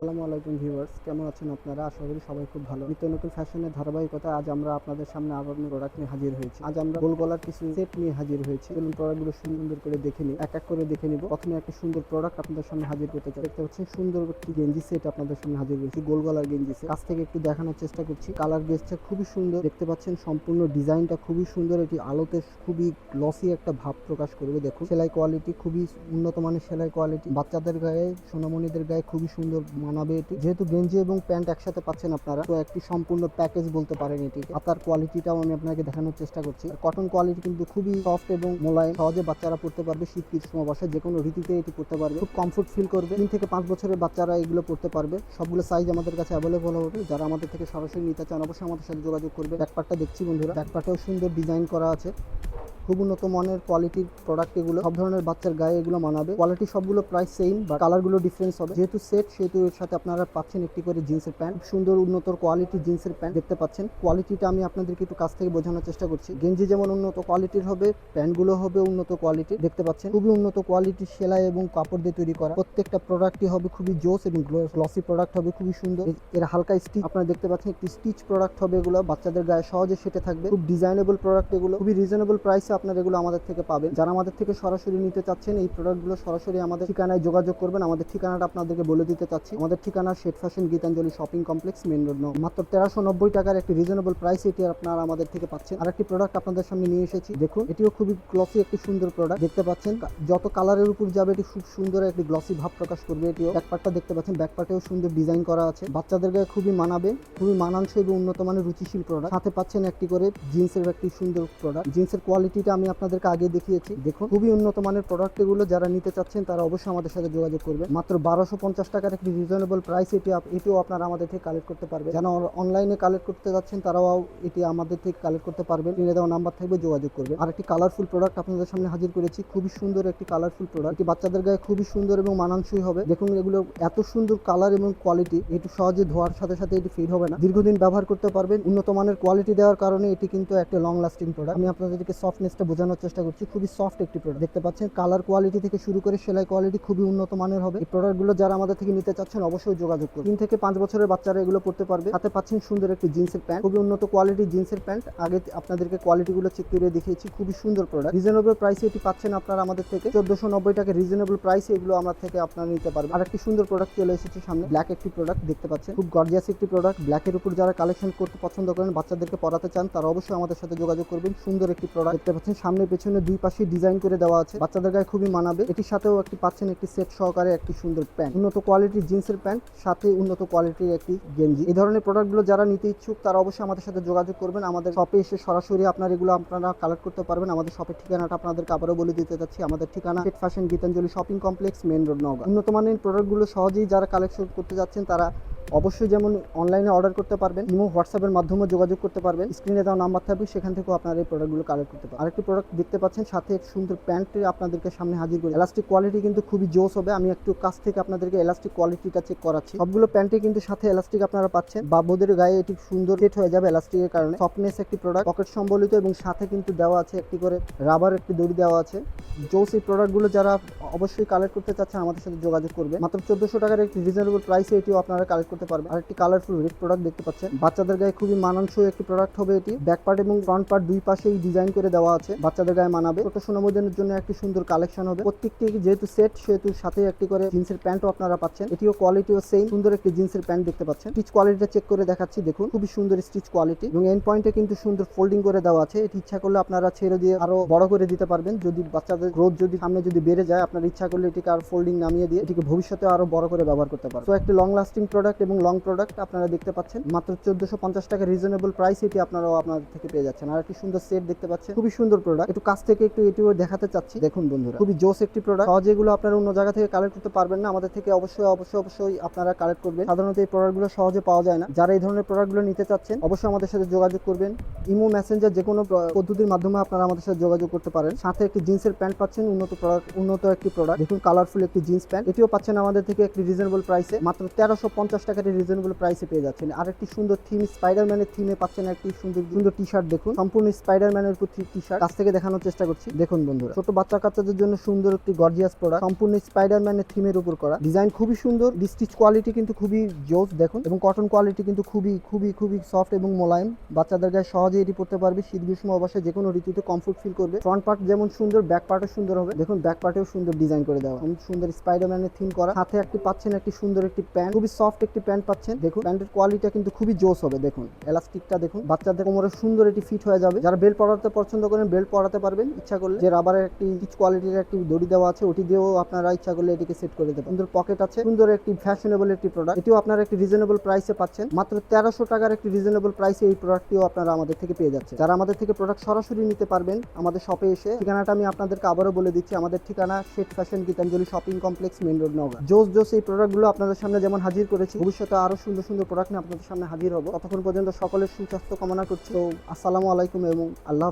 আসসালামু আলাইকুম ভিউয়ার্স, কেমন আছেন আপনারা? আশা করি সবাই খুব ভালো। নিত্য নতুন ফ্যাশনের ধারাবাহিকতা আজ আমরা আপনাদের সামনে আবার প্রোডাক্ট নিয়ে হাজির হয়েছি। আজ আমরা গোল গলার কিছু সেট নিয়ে হাজির হয়েছি। চলুন প্রোডাক্টগুলো সুন্দর করে দেখে নিই। এক এক করে দেখে নিব। প্রথমে একটা সুন্দর প্রোডাক্ট আপনাদের সামনে হাজির করতে চাই। দেখতে পাচ্ছেন সুন্দর একটি গেঞ্জি সেট আপনাদের সামনে হাজির করেছি গোল গলার গেঞ্জি সেট কাছ থেকে একটু দেখানোর চেষ্টা করছি। কালার গেজটা খুবই সুন্দর। দেখতে পাচ্ছেন সম্পূর্ণ ডিজাইনটা খুবই সুন্দর। এটি আলোতে খুবই গ্লসি একটা ভাব প্রকাশ করবে। দেখুন, সেলাই কোয়ালিটি খুবই উন্নত মানের সেলাই কোয়ালিটি বাচ্চাদের গায়ে, সোনামণিদের গায়ে খুবই সুন্দর মানাবে এটি যেহেতু গেঞ্জি এবং প্যান্ট একসাথে পাচ্ছেন আপনারা, তো একটি সম্পূর্ণ প্যাকেজ বলতে পারেন এটি। আপনার কোয়ালিটিটাও আমি আপনাকে দেখানোর চেষ্টা করছি। কটন কোয়ালিটি কিন্তু খুবই সফট এবং মোলায়েম, সহজে বাচ্চারা পড়তে পারবে শীত গ্রীষ্ম বর্ষা যে কোনো ঋতুতে এটি পড়তে পারবে। খুব কমফোর্ট ফিল করবে। তিন থেকে পাঁচ বছরের বাচ্চারা এগুলো পড়তে পারবে। সবগুলো সাইজ আমাদের কাছে অ্যাভেলেবল হবে। যারা আমাদের থেকে সরাসরি নিতে চান, অবশ্যই আমাদের সাথে যোগাযোগ করবে ব্যাকপার্টটা দেখছি বন্ধুরা। ব্যাকপার্টেও সুন্দর ডিজাইন করা আছে। খুব উন্নত মানের কোয়ালিটির প্রোডাক্ট এগুলো, সব ধরনের বাচ্চার গায়ে এগুলো মানাবে। কোয়ালিটি সবগুলো প্রাইস সেম বা কালারগুলো ডিফারেন্স হবে। যেহেতু সেট সেহেতু এর সাথে আপনারা পাচ্ছেন একটি করে জিন্সের প্যান্ট সুন্দর, উন্নত কোয়ালিটির জিন্সের প্যান্ট দেখতে পাচ্ছেন। কোয়ালিটিটা আমি আপনাদেরকে একটু কাছ থেকে বোঝানোর চেষ্টা করছি। গেঞ্জি যেমন উন্নত কোয়ালিটির হবে প্যান্টগুলো হবে উন্নত কোয়ালিটি দেখতে পাচ্ছেন। খুবই উন্নত কোয়ালিটির সেলাই এবং কাপড় দিয়ে তৈরি করা। প্রত্যেকটা প্রোডাক্টই হবে খুবই জোস এবং গ্লসি প্রোডাক্ট হবে, খুবই সুন্দর। এর হালকা স্টিচ আপনারা দেখতে পাচ্ছেন একটি স্টিচ প্রোডাক্ট হবে এগুলো। বাচ্চাদের গায়ে সহজে সেটে থাকবে। খুব ডিজাইনেবল প্রোডাক্ট এগুলো। খুবই রিজনেবল প্রাইসে আপনারা এগুলো আমাদের থেকে পাবেন। যারা আমাদের থেকে সরাসরি নিতে চাচ্ছেন, এই প্রোডাক্টগুলো সরাসরি আমাদের ঠিকানায় যোগাযোগ করবেন। আমাদের ঠিকানাটা আপনাদেরকে বলে দিতে চাচ্ছি। আমাদের ঠিকানা set fashion Gitanjali shopping complex main road মাত্র তেরোশো নব্বই টাকার একটি রিজনেবল প্রাইস এটি আপনারা আমাদের থেকে পাচ্ছেন। আর একটি প্রোডাক্ট আপনাদের সামনে নিয়ে এসেছি। দেখুন, এটিও খুবই গ্লসি একটি সুন্দর প্রোডাক্ট দেখতে পাচ্ছেন, যত কালারের উপর যাবে, এটি খুব সুন্দর একটি গ্লসি ভাব প্রকাশ করবে এটিও। ব্যাকপার্টটা দেখতে পাচ্ছেন ব্যাকপার্টেও সুন্দর ডিজাইন করা আছে। বাচ্চাদের গায়ে খুবই মানাবে, খুবই মানানসই এবং উন্নত মানের রুচিশীল প্রোডাক্ট সাথে পাচ্ছেন একটি করে জিন্সের একটি সুন্দর প্রোডাক্ট জিন্সের কোয়ালিটিটা আমি আপনাদেরকে আগে দেখিয়েছি। দেখুন, খুবই উন্নত মানের প্রোডাক্ট এগুলো যারা নিতে চাচ্ছেন, তারা অবশ্যই আমাদের সাথে যোগাযোগ করবে মাত্র বারোশো পঞ্চাশ টাকার একটি রিজনেবল প্রাইস এটি এটিও আপনারা আমাদের থেকে কালেক্ট করতে পারবে যারা অনলাইনে কালেক্ট করতে যাচ্ছেন, তারাও এটি আমাদের থেকে কালেক্ট করতে পারবেন। কিনে দেওয়া নাম্বার থাকবে, যোগাযোগ করবে আর একটি কালারফুল প্রোডাক্ট আপনাদের সামনে হাজির করেছি। খুবই সুন্দর একটি কালারফুল প্রোডাক্ট এটি বাচ্চাদের গায়ে খুবই সুন্দর এবং মানানসই হবে। দেখুন, এগুলো এত সুন্দর কালার এবং কোয়ালিটি এটি সহজে ধোয়ার সাথে সাথে এটি ফিট হবে না। দীর্ঘদিন ব্যবহার করতে পারবেন। উন্নত মানের কোয়ালিটি দেওয়ার কারণে এটি কিন্তু একটা লং লাস্টিং প্রোডাক্ট আমি আপনাদেরকে সফটনেসটা বোঝানোর চেষ্টা করছি। খুবই সফট একটি প্রোডাক্ট দেখতে পাচ্ছেন কালার কোয়ালিটি থেকে শুরু করে সেলাই কোয়ালিটি খুবই উন্নত মানের হবে। এই প্রোডাক্টগুলো যারা আমাদের থেকে নিতে চাচ্ছেন, অবশ্যই যোগাযোগ করুন। তিন থেকে পাঁচ বছরের বাচ্চারা এগুলো পড়তে পারবে। সাথে পাচ্ছেন সুন্দর একটি জিন্সের প্যান্ট। খুবই উন্নত কোয়ালিটির জিন্সের প্যান্ট। আগে আপনাদেরকে কোয়ালিটিগুলো চেক করে দেখিয়েছি। খুবই সুন্দর প্রোডাক্ট রিজনেবল প্রাইসে এটি পাচ্ছেন আপনারা আমাদের থেকে। চোদ্দশো নব্বই টাকা রিজনেবল প্রাইসে এগুলো আমার থেকে আপনারা নিতে পারবেন। আর একটি সুন্দর প্রোডাক্ট চলে এসেছে সামনে। ব্ল্যাক একটি প্রোডাক্ট দেখতে পাচ্ছেন। খুব গর্জিয়াস একটি প্রোডাক্ট ব্ল্যাকের উপর যারা কালেকশন করতে পছন্দ করেন, বাচ্চাদেরকে পড়াতে চান, তারা অবশ্যই আমাদের সাথে যোগাযোগ করবেন। সুন্দর একটি প্রোডাক্ট দেখতে পাচ্ছেন সামনে পেছনে দুই পাশে ডিজাইন করে দেওয়া আছে। বাচ্চাদের গায়ে খুবই মানাবে। এটির সাথেও একটি পাচ্ছেন একটি সেট সহকারে একটি সুন্দর প্যান্ট উন্নত কোয়ালিটির জিন্সের প্যান্ট সাথে উন্নত কোয়ালিটির একটি গেঞ্জি। এই ধরনের প্রোডাক্টগুলো যারা নিতে ইচ্ছুক, তারা অবশ্যই আমাদের সাথে যোগাযোগ করবেন। আমাদের শপে এসে সরাসরি আপনার এগুলো আপনারা কালেক্ট করতে পারবেন। আমাদের শপের ঠিকানাটা আপনাদেরকে আবারও বলে দিতে চাচ্ছি আমাদের ঠিকানা set fashion Gitanjali shopping complex main road Naogaon. উন্নত মানের প্রোডাক্টগুলো সহজেই যারা কালেকশন করতে যাচ্ছেন, তারা অবশ্যই যেমন অনলাইনে অর্ডার করতে পারবেন, ইমো হোয়াটসঅ্যাপের মাধ্যমে যোগাযোগ করতে পারবেন। স্ক্রিনে দেওয়া নাম্বার থাকবে, সেখান থেকেও আপনারা এই প্রোডাক্টগুলো কালেক্ট করতে পারবেন। আরেকটি প্রোডাক্ট দেখতে পাচ্ছেন, সাথে এক সুন্দর প্যান্ট আপনাদেরকে সামনে হাজির করে। এলাস্টিক কোয়ালিটি কিন্তু খুবই জোস হবে, আমি একটু কাছ থেকে আপনাদেরকে এলাস্টিক কোয়ালিটিটা চেক করাচ্ছি। সবগুলো প্যান্টে কিন্তু সাথে এলাস্টিক আপনারা পাচ্ছেন। বাবুদের গায়ে এটি সুন্দর সেট হয়ে যাবে এলাস্টিকের কারণে। সফটনেস একটি প্রোডাক্ট পকেট সম্বলিত এবং সাথে কিন্তু দেওয়া আছে একটি করে রাবার একটি দড়ি দেওয়া আছে। জোস এই প্রোডাক্টগুলো যারা অবশ্যই কালেক্ট করতে চাচ্ছেন আমাদের সাথে যোগাযোগ করবে। মাত্র চোদ্দশো টাকার একটি রিজনেবল প্রাইসে এটিও আপনারা কালেক্ট করতে পারবেন আর একটি কালারফুল রেড প্রোডাক্ট দেখতে পাচ্ছেন। বাচ্চাদের গায়ে খুবই মানানসই একটি প্রোডাক্ট হবে এটি। ব্যাক পার্ট এবং ফ্রন্ট পার্ট দুই পাশেই ডিজাইন করে দেওয়া আছে। বাচ্চাদের গায়ে মানাবে। ছোট সোনামোদনের জন্য একটি সুন্দর কালেকশন হবে। প্রত্যেকটি যেহেতু সেট সেহেতু সাথে একটি করে জিন্সের প্যান্টও আপনারা পাচ্ছেন। এটিও কোয়ালিটিও সেম সুন্দর একটি জিন্সের প্যান্ট দেখতে পাচ্ছেন। স্টিচ কোয়ালিটিটা চেক করে দেখাচ্ছি। দেখুন, খুবই সুন্দর স্টিচ কোয়ালিটি এবং এন্ড পয়েন্টে কিন্তু সুন্দর ফোল্ডিং করে দেওয়া আছে। এটি ইচ্ছা করলে আপনারা ছেড়ে দিয়ে আরও বড় করে দিতে পারবেন। যদি বাচ্চাদের গ্রোথ যদি সামনে যদি বেড়ে যায়, আপনার ইচ্ছা করলে এটিকে আর ফোল্ডিং নামিয়ে দিয়ে এটিকে ভবিষ্যতে আরও বড় করে ব্যবহার করতে পারবেন। তো একটি লং লাস্টিং প্রোডাক্ট এবং লং প্রোডাক্ট আপনারা দেখতে পাচ্ছেন। মাত্র চোদ্দশো পঞ্চাশ টাকা রিজনেবল প্রাইস এটি আপনারাও আপনাদের থেকে পেয়ে যাচ্ছেন। আর একটি সুন্দর সেট দেখতে পাচ্ছেন। খুবই সুন্দর প্রোডাক্ট একটু কাছ থেকে একটু এটিও দেখাতে চাচ্ছি। দেখুন বন্ধুরা, খুবই জোস একটি প্রোডাক্ট সহজে এগুলো আপনারা অন্য জায়গা থেকে কালেক্ট করতে পারবেন না। আমাদের থেকে অবশ্যই অবশ্যই অবশ্যই আপনারা কালেক্ট করবেন। সাধারণত এই প্রোডাক্টগুলো সহজে পাওয়া যায় না। যারা এই ধরনের প্রোডাক্টগুলো নিতে চাচ্ছেন, অবশ্যই আমাদের সাথে যোগাযোগ করবেন। ইমো মেসেঞ্জার যে কোনো পদ্ধতির মাধ্যমে আপনারা আমাদের সাথে যোগাযোগ করতে পারেন। সাথে একটি জিন্সের প্যান্ট পাচ্ছেন, উন্নত প্রোডাক্ট উন্নত একটি প্রোডাক্ট দেখুন কালারফুল একটি জিন্স প্যান্ট। এটিও পাচ্ছেন আমাদের থেকে একটি রিজনেবল প্রাইসে মাত্র তেরোশো পঞ্চাশ টাকা টাকার রিজনেবল প্রাইসে পেয়ে যাচ্ছেন। আর একটি সুন্দর থিম স্পাইডারম্যানের থিমে পাচ্ছেন একটি সুন্দর সুন্দর টি শার্ট দেখুন। সম্পূর্ণ স্পাইডারম্যানের উপর টি শার্ট কাছ থেকে দেখানোর চেষ্টা করছি। দেখুন বন্ধুরা। ছোট বাচ্চা কাচ্চাদের জন্য সুন্দর একটি গর্জিয়াস প্রোডাক্ট সম্পূর্ণ স্পাইডারম্যানের থিমের উপর করা। ডিজাইন খুবই সুন্দর। স্টিচ কোয়ালিটি কিন্তু খুবই জোস, দেখুন। এবং কটন কোয়ালিটি কিন্তু খুবই খুবই খুবই সফট এবং মোলায়েম। বাচ্চাদের গায়ে সহজে এটি পড়তে পারবে। শীত, গ্রীষ্ম, অবশ্যই যে কোনো ঋতুতে কমফোর্ট ফিল করবে। ফ্রন্ট পার্ট যেমন সুন্দর ব্যাক পার্টও সুন্দর হবে। দেখুন ব্যাক পার্টেও সুন্দর ডিজাইন করে দেওয়া। সুন্দর স্পাইডারম্যানের থিম করা। সাথে একটি পাচ্ছেন একটি সুন্দর একটি প্যান্ট খুবই সফট একটি প্যান্ট পাচ্ছেন। দেখুন, প্যান্টের কোয়ালিটি কিন্তু খুবই জোস হবে। দেখুন এলাস্টিকটা দেখুন। বাচ্চাদের কোমরে সুন্দর এটি ফিট হয়ে যাবে। যারা বেল্ট পরাতে পছন্দ করেন বেল্ট পরাতে পারবেন। ইচ্ছা করলে যে রাবারের একটি রিচ কোয়ালিটির একটি দড়ি দেওয়া আছে, ওটি দিয়েও আপনারা ইচ্ছা করলে এটিকে সেট করে দেবেন সুন্দর পকেট আছে। সুন্দর একটি ফ্যাশনেবল একটি প্রোডাক্ট এটিও আপনারা একটি রিজনেবল প্রাইসে পাচ্ছেন। মাত্র তেরোশো টাকার একটি রিজনেবল প্রাইসে এই প্রোডাক্টটিও আপনারা আমাদের থেকে পেয়ে যাচ্ছে যারা আমাদের থেকে প্রোডাক্ট সরাসরি নিতে পারবেন, আমাদের শপে এসে, ঠিকানাটা আমি আপনাদেরকে আবারও বলে দিচ্ছি। আমাদের ঠিকানা set fashion Gitanjali shopping complex main road নগর জোস জোস এই প্রোডাক্টগুলো আপনাদের সামনে যেমন হাজির করেছি ভবিষ্যতে আরও সুন্দর সুন্দর প্রোডাক্ট নিয়ে আপনাদের সামনে হাজির হব। ততক্ষণ পর্যন্ত সকলের সুস্বাস্থ্য কামনা করছি। তো, আসসালামু আলাইকুম এবং আল্লাহ